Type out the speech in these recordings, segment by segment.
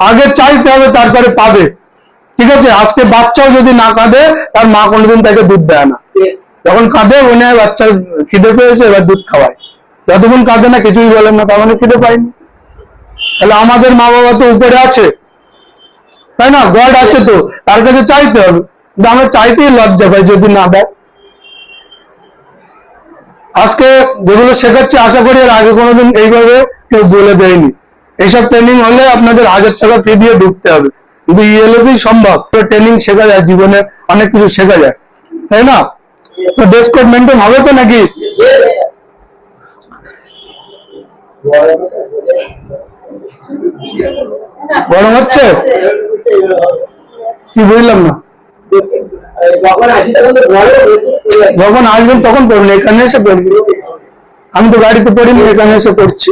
আগে চাইতে হবে তারপরে পাবে। ঠিক আছে? আজকে বাচ্চাও যদি না কাঁদে তার মা কোনোদিন তাকে দুধ দেয় না। যখন কাঁদে মনে হয় বাচ্চার খিদে পেয়েছে এবার দুধ খাওয়ায়। যতক্ষণ কাঁদে না কিছুই বলেন না তার মানে খিদে পাইনি তাহলে আমাদের মা বাবা তো উপরে আছে। তাই না? গড আছে তো। তার কাছে চাইতে হবে। কিন্তু আমরা চাইতেই লজ্জা পাই যদি না দেয়। আজকে যেগুলো শেখাচ্ছি আশা করি এর আগে কোনোদিন এইভাবে কেউ বলে দেয়নি। এইসব ট্রেনিং হলে আপনাদের হাজার টাকা ফি দিয়ে ঢুকতে হবে। কিন্তু ইএলএসই সম্ভব। ট্রেনিং শেখা যায়, জীবনে অনেক কিছু শেখা যায়। তাই না? তো ড্রেস কোড মেনটেন হবে তো নাকি? গরম হচ্ছে? কি বুঝলাম না। যখন আসবেন তখন পড়বেন এখানে এসে পড়বেন আমি তো গাড়িতে পড়িনি এখানে এসে পড়ছি।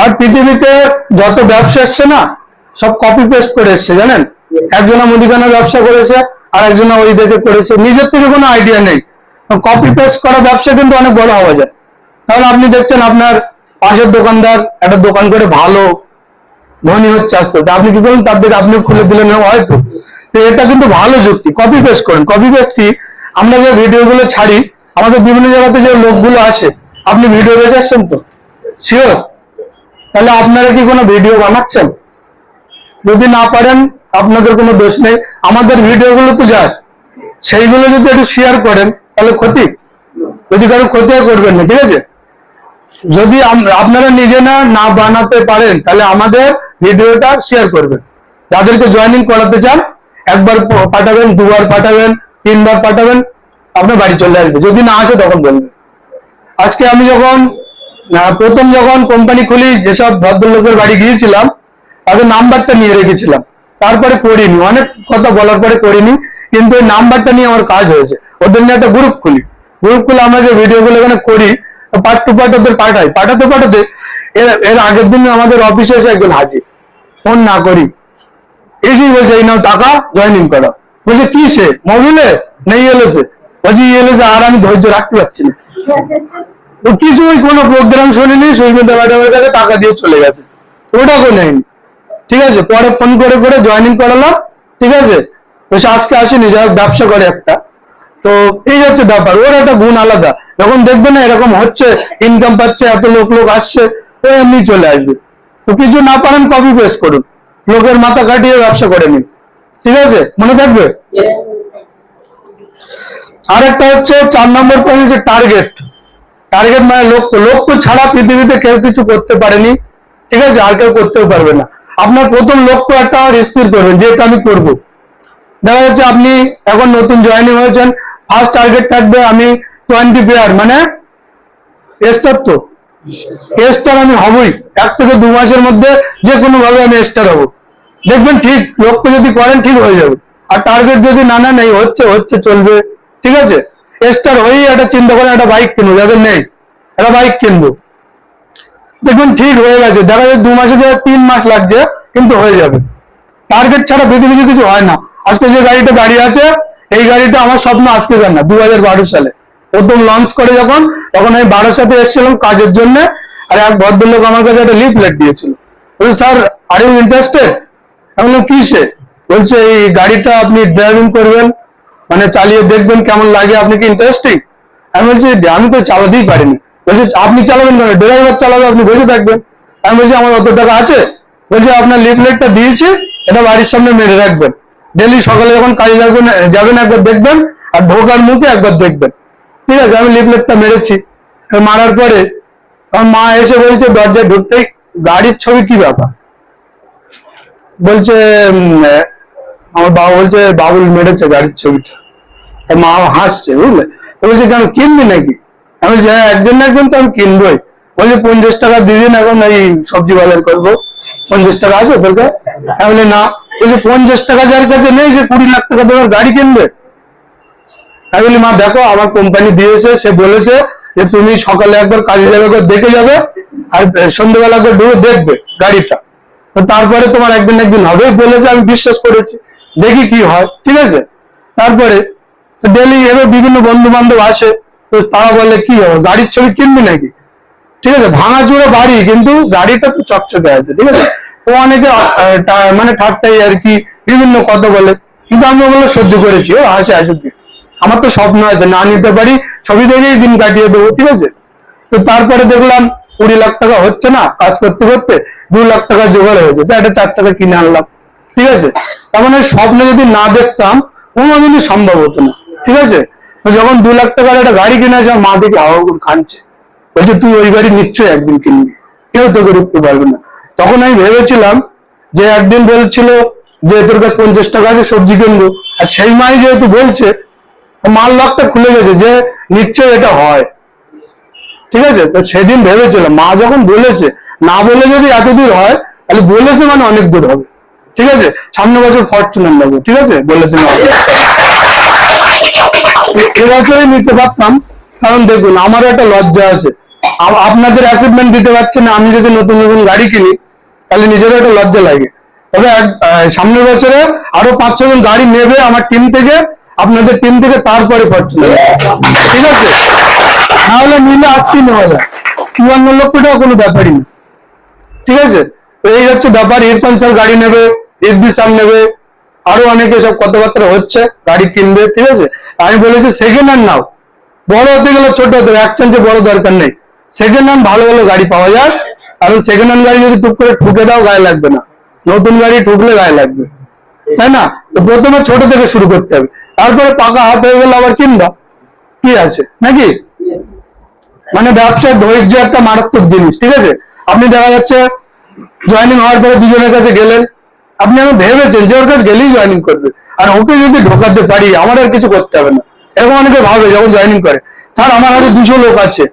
আর পৃথিবীতে যত ব্যবসা এসছে না সব কপি পেস্ট করে এসছে জানেন? একজনা মুদিখানা ব্যবসা করেছে আর একজনা ওই দেখে করেছে। নিজের থেকে কোনো আইডিয়া নেই। কপি পেস্ট করা ব্যবসা কিন্তু অনেক বড় হওয়া যায়। তাহলে আপনি দেখছেন আপনার পাশের দোকানদার একটা দোকান করে ভালো ধনী হচ্ছে আস্তে আস্তে। আপনি কি বলেন তার দিকে আপনি খুলে দিলেন হয়তো। তো এটা কিন্তু ভালো যুক্তি। কপি পেস্ট করেন। কপি পেস্ট কি? আমরা যে ভিডিওগুলো ছাড়ি, আমাদের বিভিন্ন জায়গাতে যে লোকগুলো আসে, আপনি ভিডিও দেখে আসছেন তো? শিওর তাহলে আপনারা কি কোনো ভিডিও বানাচ্ছেন? যদি না পারেন, আপনাদের কোনো দোষ নেই। আমাদের ভিডিওগুলো তো যায়। সেইগুলো যদি একটু শেয়ার করেন, তাহলে ক্ষতি। যদি কারও ক্ষতি করবেন না, ঠিক আছে? যদি আপনারা নিজে না না বানাতে পারেন, তাহলে আমাদের ভিডিওটা শেয়ার করবেন। যাদেরকে জয়েনিং করাতে চান, একবার পাঠাবেন, দুবার পাঠাবেন তিনবার পাঠাবেন আপনার বাড়ি চলে আসবে যদি না আসে, তখন বলবেন। আজকে আমি যখন প্রথম যখন কোম্পানি খুলি, যেসব ভদ্রলোকের বাড়ি গিয়েছিলাম, তাদের নাম্বারটা নিয়ে রেখেছিলাম। তারপরে করিনি, অনেক কথা বলার পরে করিনি, কিন্তু ওই নাম্বারটা নিয়ে আমার কাজ হয়েছে। ওদের নিয়ে একটা গ্রুপ খুলি। গ্রুপ খুলে আমরা যে ভিডিওগুলো এখানে করি পার্ট টু পার্ট ওদের পাঠাই। পাঠাতে পাঠাতে এর এর আগের দিন আমাদের অফিসে এসে একজন হাজির। ফোন না করি। এসেই বলছে, এই নাও টাকা জয়েনিং করো। বলছে, কি সে? মোবিলে নেই এলেছে বলছি এলেছে আর আমি ধৈর্য রাখতে পারছি না। ও কিছুই কোনো প্রোগ্রাম শুনিনি সৈকত ম্যাডামের কাছে টাকা দিয়ে চলে গেছে। ওটাও নেয়নি। ঠিক আছে, পরে ফোন করে করে জয়েনিং করালাম। ঠিক আছে? তো সে আজকে আসেনি, যাই ব্যবসা করে একটা। তো এই হচ্ছে ব্যাপার। ওর একটা গুণ আলাদা। যখন দেখবে না এরকম হচ্ছে ইনকাম পাচ্ছে, এত লোক লোক আসছে, ও এমনি চলে আসবে। তো কিছু না পারেন কপি পেস্ট করুন। লোকের মাথা কাটিয়ে ব্যবসা করে নিন। ঠিক আছে? মনে থাকবে? আর একটা হচ্ছে চার নম্বর পয়েন্ট যে টার্গেট টার্গেট মানে লক্ষ্য লক্ষ্য ছাড়া পৃথিবীতে কেউ কিছু করতে পারেনি। ঠিক আছে? আর কেউ করতেও পারবে না। আপনার প্রথম লক্ষ্য একটা স্থির করবেন যে এটা আমি করব। দেখা যাচ্ছে আপনি এখন নতুন জয়েনিং হয়েছেন ফার্স্ট টার্গেট থাকবে আমি টোয়েন্টি পেয়ার মানে এস্টার তো। এস্টার আমি হবই। এক থেকে দু মাসের মধ্যে যে কোনো ভাবে আমি এস্টার হব। দেখবেন ঠিক লক্ষ্য যদি করেন ঠিক হয়ে যাবে। আর টার্গেট যদি না না নেই হচ্ছে হচ্ছে, চলবে। ঠিক আছে? এস্টার হয়েই একটা চিন্তা করেন একটা বাইক কিনবো, যাদের নেই, একটা বাইক কিনবো। দেখুন ঠিক হয়ে গেছে। দেখা যাচ্ছে দু মাসে যাওয়ার তিন মাস লাগছে, কিন্তু হয়ে যাবে। টার্গেট ছাড়া পৃথিবীতে কিছু হয় না। আজকে যে গাড়িটা দাঁড়িয়ে আছে, এই গাড়িটা আমার স্বপ্ন আজকে যান না দু হাজার বারো সালে। প্রথম লঞ্চ করে যখন, তখন আমি বারোর সাথে এসেছিলাম কাজের জন্য, আর এক ভদ্রলোক আমার কাছে একটা লিফলেট দিয়েছিল। স্যার আর ইউ ইন্টারেস্টেড আমি কি সে বলছে, এই গাড়িটা আপনি ড্রাইভিং করবেন মানে চালিয়ে দেখবেন কেমন লাগে, আপনি কি ইন্টারেস্টিং আমি বলছি, আমি তো চালাতেই পারিনি। বলছে, আপনি চালাবেন কেন? ড্রাইভার চালাবে, আপনি বসে থাকবেন। আমি বলছি, আমার অত টাকা আছে? বলছে, আপনার লিফলেটটা দিয়েছি, এটা বাড়ির সামনে মেরে রাখবেন। ডেলি সকালে যখন কাজে যাবেন যাবেন একবার দেখবেন, আর ঢোকার মুখে একবার দেখবেন। ঠিক আছে, আমি লিফলেটটা মেরেছি। মারার পরে আমার মা এসে বলছে, দরজায় ঢুকতেই গাড়ির ছবি কি ব্যাপার? বলছে আমার বাবা বলছে, বাবুল মেরেছে গাড়ির ছবিটা। মা হাসছে, বুঝলে? বলছে, কেন, কিনবি নাকি? আমি বলছি হ্যাঁ একদিন না একদিন তো আমি কিনবোই। বলছে, পঞ্চাশ টাকা দিদিন এখন এই সবজি বাজার করব। পঞ্চাশ টাকা আছে তোর আমি বলি, না। বলছে, পঞ্চাশ টাকা যার কাছে নেই, সে কুড়ি লাখ টাকা দেওয়ার গাড়ি কিনবে। আমি বলি, মা, দেখো, আমার কোম্পানি দিয়েছে, সে বলেছে যে তুমি সকালে একবার কাজে যাবে দেখে যাবে, আর সন্ধ্যেবেলা একবার ঢুকে দেখবে গাড়িটা। তারপরে তোমার একদিন একদিন হবেই বলেছে আমি বিশ্বাস করেছি। দেখি কি হয়, ঠিক আছে? তারপরে ডেলি এবার বিভিন্ন বন্ধু বান্ধব আসে, তো তারা বলে, কি হবে গাড়ির ছবি কিনবি নাকি? ঠিক আছে ভাঙা ভাঙাচুরো বাড়ি, কিন্তু গাড়িটা তো চকচকে আছে, ঠিক আছে? তো অনেকে মানে ঠাট্টাই আর কি, বিভিন্ন কথা বলে। কিন্তু আমি ওগুলো সহ্য করেছি, ও হাসে আসুক আমার তো স্বপ্ন আছে, না নিতে পারি, ছবি দেখেই দিন কাটিয়ে দেবো, ঠিক আছে? তো তারপরে দেখলাম কুড়ি লাখ টাকা হচ্ছে না, কাজ করতে করতে দু লাখ টাকা জোগাড় হয়েছে। তো একটা চার চাকা কিনে আনলাম, ঠিক আছে? তার মানে স্বপ্ন যদি না দেখতাম, কোনোদিনই সম্ভব হতো না, ঠিক আছে? যখন দু লাখ টাকার একটা গাড়ি কিনে আছে মা দেখে হাওয়া খাচ্ছে বলছে, তুই ওই গাড়ি নিশ্চয়ই একদিন কিনবি, কেউ তোকে রুখতে পারবে না। তখন আমি ভেবেছিলাম যে একদিন বলছিল যে, তোর কাছে পঞ্চাশ টাকা আছে, সবজি কিনবো। আর সেই মাই যেহেতু বলছে মাল লকটা খুলে গেছে যে, নিশ্চয়ই এটা হয়। ঠিক আছে? তো সেদিন ভেবেছিলাম, মা যখন বলেছে, না বলে যদি এতদূর হয়, তাহলে বলেছে মানে অনেক দূর হবে। ঠিক আছে? সামনে বছর ফরচুনার নেব ঠিক আছে? বলেছে এবছরই নিতে পারতাম। কারণ দেখুন, আমারও একটা লজ্জা আছে। আপনাদের অ্যাসিডমেন্ট দিতে পারছে না, আমি যদি নতুন নতুন গাড়ি কিনি, তাহলে নিজেরও একটা লজ্জা লাগে। তবে সামনের বছরে আরও পাঁচ ছজন গাড়ি নেবে আমার টিম থেকে, আপনাদের টিম থেকে, তারপরে ফরচুনার ঠিক আছে? নাহলে মিলে আসতেই নেওয়া যায়। চুয়ান্ন লক্ষ টাকা কোনো ব্যাপারই না। ঠিক আছে? তো এই হচ্ছে ব্যাপার। ইরফান গাড়ি নেবে ইরদি স্যার নেবে। আরও অনেকে সব কথাবার্তা হচ্ছে গাড়ি কিনবে ঠিক আছে? আমি বলেছি সেকেন্ড হ্যান্ড নাও। বড় হতে গেলে ছোট হতে হবে, এক চান্সে বড় দরকার নেই। সেকেন্ড হ্যান্ড ভালো ভালো গাড়ি পাওয়া যায়। কারণ সেকেন্ড হ্যান্ড গাড়ি যদি টুক করে ঠুকে দাও গায়ে লাগবে না। নতুন গাড়ি ঠুকলে গায়ে লাগবে। তাই না? তো প্রথমে ছোট থেকে শুরু করতে হবে। তারপরে পাকা হাত হয়ে গেলে আবার কিনবা। কি আছে? নাকি? মানে ব্যবসার ধৈর্য একটা মারাত্মক জিনিস, ঠিক আছে? আপনি দেখা যাচ্ছে জয়েনিং হওয়ার পরে দুজনের কাছে গেলেন, আপনি আমি ভেবেছেন যে ওর কাছে গেলেই জয়েনিং করবে। আর ওকে যদি ঢোকাতে পারি, আমার আর কিছু করতে হবে না। এরকম অনেকে ভাবে যখন জয়েনিং করে, স্যার, আমার হাতে দুশো লোক আছে,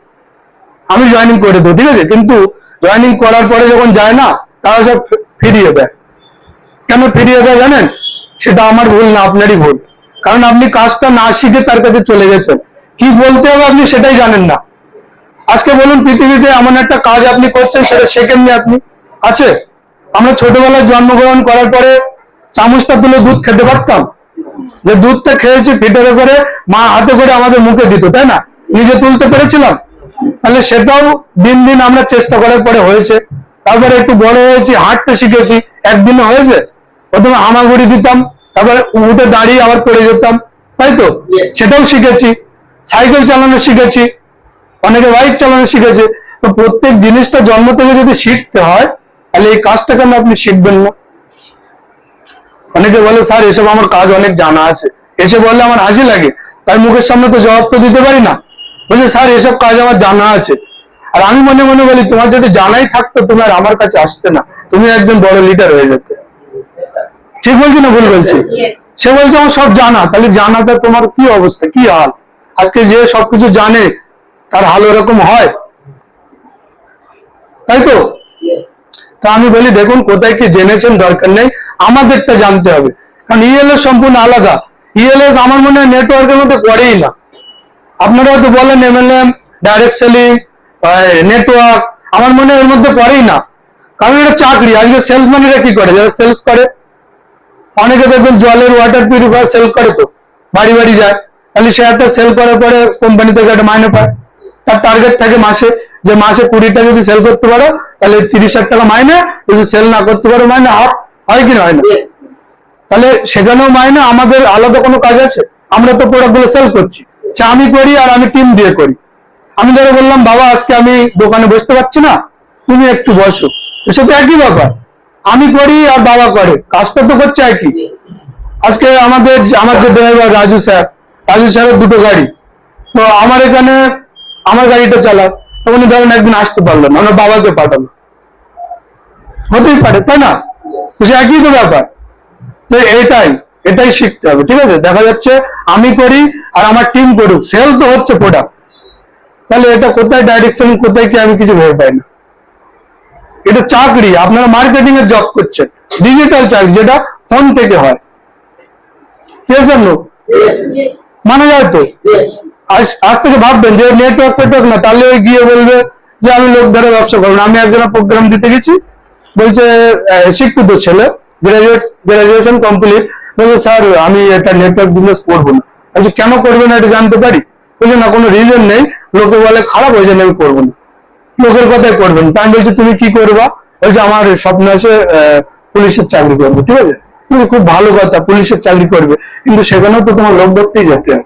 আমি জয়েনিং করে দেবো। ঠিক আছে? কিন্তু জয়েনিং করার পরে যখন যায় না, তারা সব ফিরিয়ে দেয়। কেন ফিরিয়ে দেয় জানেন? সেটা আমার ভুল না, আপনারই ভুল। কারণ আপনি কাজটা না শিখে তার কাছে চলে গেছেন। কি বলতে হবে আপনি সেটাই জানেন না। আজকে বলুন পৃথিবীতে এমন একটা কাজ আপনি করছেন সেটা শেখেননি আপনি? আছে? আমরা ছোটবেলায় জন্মগ্রহণ করার পরে চামচটা তুলে দুধ খেতে পারতাম। যে দুধটা খেয়েছি ফিটারে করে মা হাতে করে আমাদের মুখে দিত তাই না? নিজে তুলতে পেরেছিলাম। তাহলে সেটাও দিন দিন আমরা চেষ্টা করার পরে হয়েছে। তারপরে একটু বড় হয়েছি হাঁটতে শিখেছি। একদিনে হয়েছে? প্রথমে হামাগুড়ি দিতাম তারপরে উঠে দাঁড়িয়ে আবার পড়ে যেতাম তাই তো? সেটাও শিখেছি। সাইকেল চালানো শিখেছি। অনেকে বাইক চালানো শিখেছে। তো প্রত্যেক জিনিসটা জন্ম থেকে যদি শিখতে হয় তাহলে এই কাজটা কেন আপনি শিখবেন না? অনেকে বলে স্যার এসব আমার কাজ অনেক জানা আছে। এসে বললে আমার হাসি লাগে। তাই মুখের সামনে তো জবাব তো দিতে পারি না। বলছে স্যার এসব কাজ আমার জানা আছে। আর আমি মনে মনে বলি তোমার যদি জানাই থাকতো তুমি আর আমার কাছে আসতে না। তুমি একজন বড় লিডার হয়ে যেতে। ঠিক বলছি না ভুল বলছি? সে বলছে আমার সব জানা। তাহলে জানাটা তোমার কি অবস্থা? কি হাল? আজকে যে সবকিছু জানে তার হাল ওরকম হয়? তাই তো? তা আমি বলি দেখুন কোথায় কি জেনেছেন দরকার নেই আমাদেরটা জানতে হবে। কারণ ইএলএস সম্পূর্ণ আলাদা। ইএলএস আমার মনে হয় নেটওয়ার্কের মধ্যে পড়েই না। আপনারা হয়তো বলেন এমএলএম ডাইরেক্ট সেলিং নেটওয়ার্ক আমার মনে হয় এর মধ্যে পড়েই না। কারণ এটা চাকরি। আজকে সেলসম্যানেরা কি করে? যারা সেলস করে অনেকে দেখবেন জলের ওয়াটার পিউরিফায়ার সেল করে তো। বাড়ি বাড়ি যায়। তাহলে সে একটা সেল করার পরে কোম্পানি থেকে একটা মাইনে পায়। তার টার্গেট থাকে মাসে। যে মাসে কুড়িটা যদি সেল করতে পারো তাহলে তিরিশ হাজার টাকা মাইনে যদি সেল না করতে পারো মাইনে হাফ হয় কি না হয় না? তাহলে সেখানেও মাইনে আমাদের আলাদা কোনো কাজ আছে? আমরা তো প্রোডাক্টগুলো সেল করছি। সে আমি করি আর আমি টিম দিয়ে করি। আমি ধরে বললাম বাবা আজকে আমি দোকানে বসতে পারছি না তুমি একটু বসো। তো তো একই ব্যাপার। আমি করি আর বাবা করে। কাজটা তো করছে একই। আজকে আমাদের আমার যে ড্রাইভার রাজু স্যার রাজু স্যারের দুটো গাড়ি। তো আমার এখানে আমার গাড়িটা চালা তো উনি ধরেন একদিন আসতে পারল না আমার বাবাকে পাঠালো। হতেই পারে তাই না? তো সে একই তো ব্যাপার। তো এটাই এটাই শিখতে হবে ঠিক আছে? দেখা যাচ্ছে আমি করি আর আমার টিম করুক সেল তো হচ্ছে প্রোডাক্ট তাহলে এটা কোথায় ডাইরেকশন কোথায় কি আমি কিছু ভেবে পাই না। এটা চাকরি আপনারা মার্কেটিং এর জব করছেন। ডিজিটাল চাকরি যেটা ফোন থেকে হয়। Or no? মানা যায় তো? আজ থেকে ভাববেন যে নেটওয়ার্ক ফেটওয়ার্ক না, তাহলে ওই গিয়ে বলবে যে আমি লোক ধরে ব্যবসা করব আমি একজনের প্রোগ্রাম দিতে গেছি, বলছে শিক্ষিত ছেলে গ্রাজুয়েট গ্রাজুয়েশন কমপ্লিট বলছে, স্যার, আমি এটা নেটওয়ার্ক বিজনেস করব না। বলছি, কেন করবে না এটা জানতে পারি? বলছে, না, কোনো রিজন নেই। লোকে বলে, খারাপ হয়ে জন্য আমি করব না। লোকের কথাই করবেন। তাই বলছি, তুমি কি করবা? বলছে, আমার স্বপ্ন আছে পুলিশের চাকরি করব। ঠিক আছে? খুব ভালো কথা, পুলিশের চাকরি করবে। কিন্তু সেখানেও তো তোমার লোক ধরতেই যেতে হবে।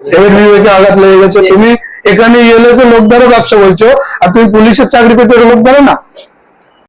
এবার বিবেকে আঘাত লেগে গেছে। তুমি এখানে এর লোক ধরে ব্যবসা বলছো আর তুমি পুলিশের চাকরি পেতে লোক ধরে না?